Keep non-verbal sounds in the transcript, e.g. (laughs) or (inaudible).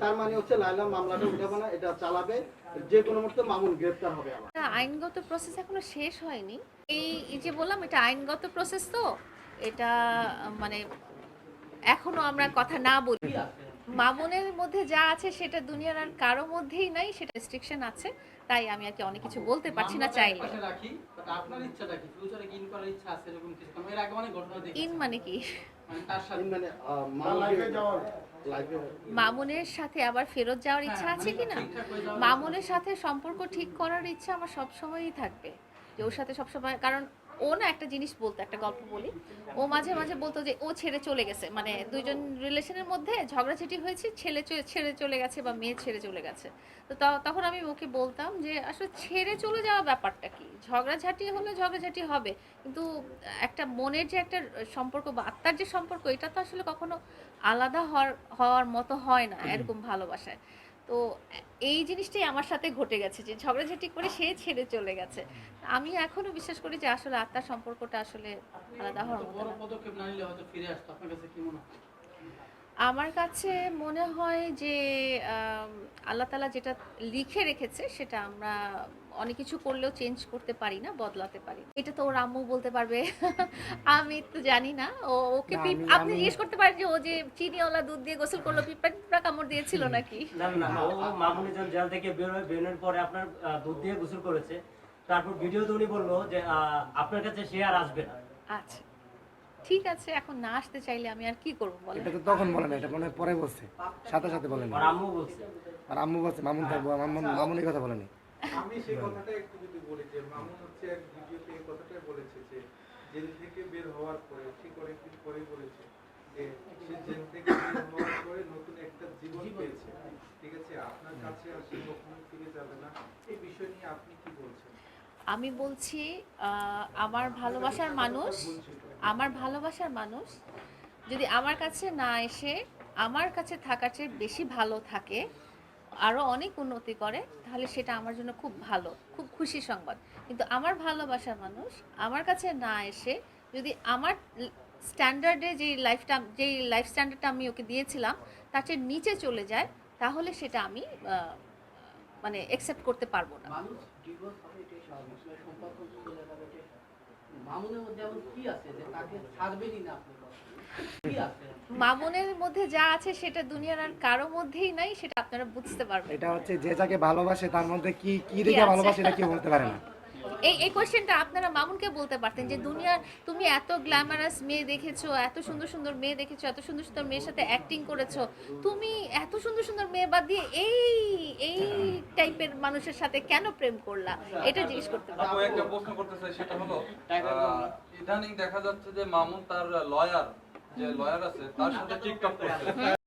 তার মানে হচ্ছে লাইলা মামলাটা উঠাবে না এটা চালাবে। যে কোনো মুহূর্তে মামুন গ্রেফতার হবে আবার। আইনগত প্রসেস এখনও শেষ হয়নি। এই যে বললাম এটা আইনগত প্রসেস তো এটা মানে এখনও আমরা কথা না বলি। মামুনের মধ্যে যা আছে সেটা দুনিয়ার আর কারও মধ্যেই নাই সেটা রেস্ট্রিকশন আছে। তাই আমি আর কি অনেক কিছু বলতে পারছি না চাইলে। পাশে রাখি বাট আপনার ইচ্ছাটা কি? ইন করার ইচ্ছা আছে এরকম কিছু? কারণ এর আগে অনেক ঘটনা দেখি ইন মানে কি? মানে তার সাথে মানে মামুনের সাথে আবার ফেরত যাওয়ার ইচ্ছা হ্যাঁ, আছে কিনা? কি না হয়ে মামুনের সাথে সম্পর্ক ঠিক করার ইচ্ছা আমার সবসময়ই থাকবে। যে ওর সাথে সবসময় কারণ ও না একটা জিনিস বলতো একটা গল্প বলি। ও মাঝে মাঝে বলতো যে ও ছেড়ে চলে গেছে মানে দুইজন রিলেশনের মধ্যে ঝগড়াঝাটি হয়েছে ছেলে ছেড়ে চলে গেছে বা মেয়ে ছেড়ে চলে গেছে। তো তখন আমি ওকে বলতাম যে আসলে ছেড়ে চলে যাওয়া ব্যাপারটা কি? ঝগড়াঝাটি হলে ঝগড়াঝাটি হবে কিন্তু একটা মনের যে একটা সম্পর্ক বা আত্মার যে সম্পর্ক এটা তো আসলে কখনো আলাদা হওয়ার হওয়ার মতো হয় না এরকম ভালোবাসায়। তো, এই জিনিসটাই আমার সাথে ঘটে গেছে যে ঝগড়াঝাটি করে সে ছেড়ে চলে গেছে। আমি এখনও বিশ্বাস করি যে আসলে আত্মার সম্পর্কটা আসলে আলাদা হওয়ার মতো আমার কাছে মনে হয় যে আল্লাহ তালা যেটা লিখে রেখেছে সেটা আমরা অনেক কিছু করলেও চেঞ্জ করতে পারি না বদলাতে পারি এটা তো ওর আম্মু বলতে পারবে। (laughs) আমি তো জানি না। ও ওকে না, আপনি জিজ্ঞেস করতে পারেন যে ও যে চিনিওয়ালা দুধ দিয়ে গোসল করল পিঁপড়া পিঁপড়া কামড় দিয়েছিল নাকি? না না না, ও মামুনি যখন জেল থেকে বের হয়ে বেরোনোর পরে আপনার দুধ দিয়ে গোসল করেছে তারপর ভিডিওতে উনি বলল যে আপনার কাছে সে আর আসবে না। আচ্ছা। ঠিক আছে এখন না আসতে চাইলে আমি আর কি করব বলেন? এটা তো তখন বলে না এটা মনে হয় পরে বলছে। সাথে সাথে বলেন আর আম্মু বলছে। আর আম্মু বলছে মামুন থাকব মামুন মামুন এই কথা বলেনি আমি সেই কথাটা একটু যদি বলি যে মামুন হচ্ছে এক ভিডিওতে এই কথাটাই বলেছে যে জেল থেকে বের হওয়ার পরে ঠিক অনেকদিন পরে বলেছে যে সে জেল থেকে বের হওয়ার পরে নতুন একটা জীবন পেয়েছে। ঠিক আছে? আপনার কাছে আর সে কখনো ফিরে যাবে না। এই বিষয় নিয়ে আপনি কি বলছেন? আমি বলছি আমার ভালোবাসার মানুষ আমার ভালোবাসার মানুষ যদি আমার কাছে না এসে আমার কাছে থাকার চেয়ে বেশি ভালো থাকে আরও অনেক উন্নতি করে, তাহলে সেটা আমার জন্য খুব ভালো, খুব খুশি সংবাদ। কিন্তু আমার ভালোবাসার মানুষ আমার কাছে না এসে যদি আমার স্ট্যান্ডার্ডে যে লাইফটা যেই লাইফ স্ট্যান্ডার্ডটা আমি ওকে দিয়েছিলাম, তার চেয়ে নিচে চলে যায়, তাহলে সেটা আমি মানে অ্যাকসেপ্ট করতে পারব না। মামুনের মধ্যে কি আছে যে তাকে ছাড়বেনই না আপনি মামুনের মধ্যে যা আছে সেটা দুনিয়ার আর কারও মধ্যেই নাই সেটা আপনারা বুঝতে পারবেন। এটা হচ্ছে যে যাকে ভালোবাসে তার মধ্যে কি কি দেখে ভালোবাসে এটা কেউ বলতে পারে না। এই এই কোয়েশ্চেনটা আপনারা মামুনকে বলতে পারতেন যে দুনিয়ার তুমি এত গ্ল্যামারাস মেয়ে দেখেছ এত সুন্দর সুন্দর মেয়ে দেখেছ এত সুন্দর সুন্দর মেয়ের সাথে অ্যাক্টিং করেছ তুমি এত সুন্দর সুন্দর মেয়ে বাদ দিয়ে এই এই টাইপের মানুষের সাথে কেন প্রেম করলা? এটা জিজ্ঞেস করতে আপু পারতেন একটা প্রশ্ন করতে চাই সেটা হলো ইদানিং দেখা যাচ্ছে যে মামুন তার লয়ার যে লয়ার আছে তার সাথে টিকটক করছে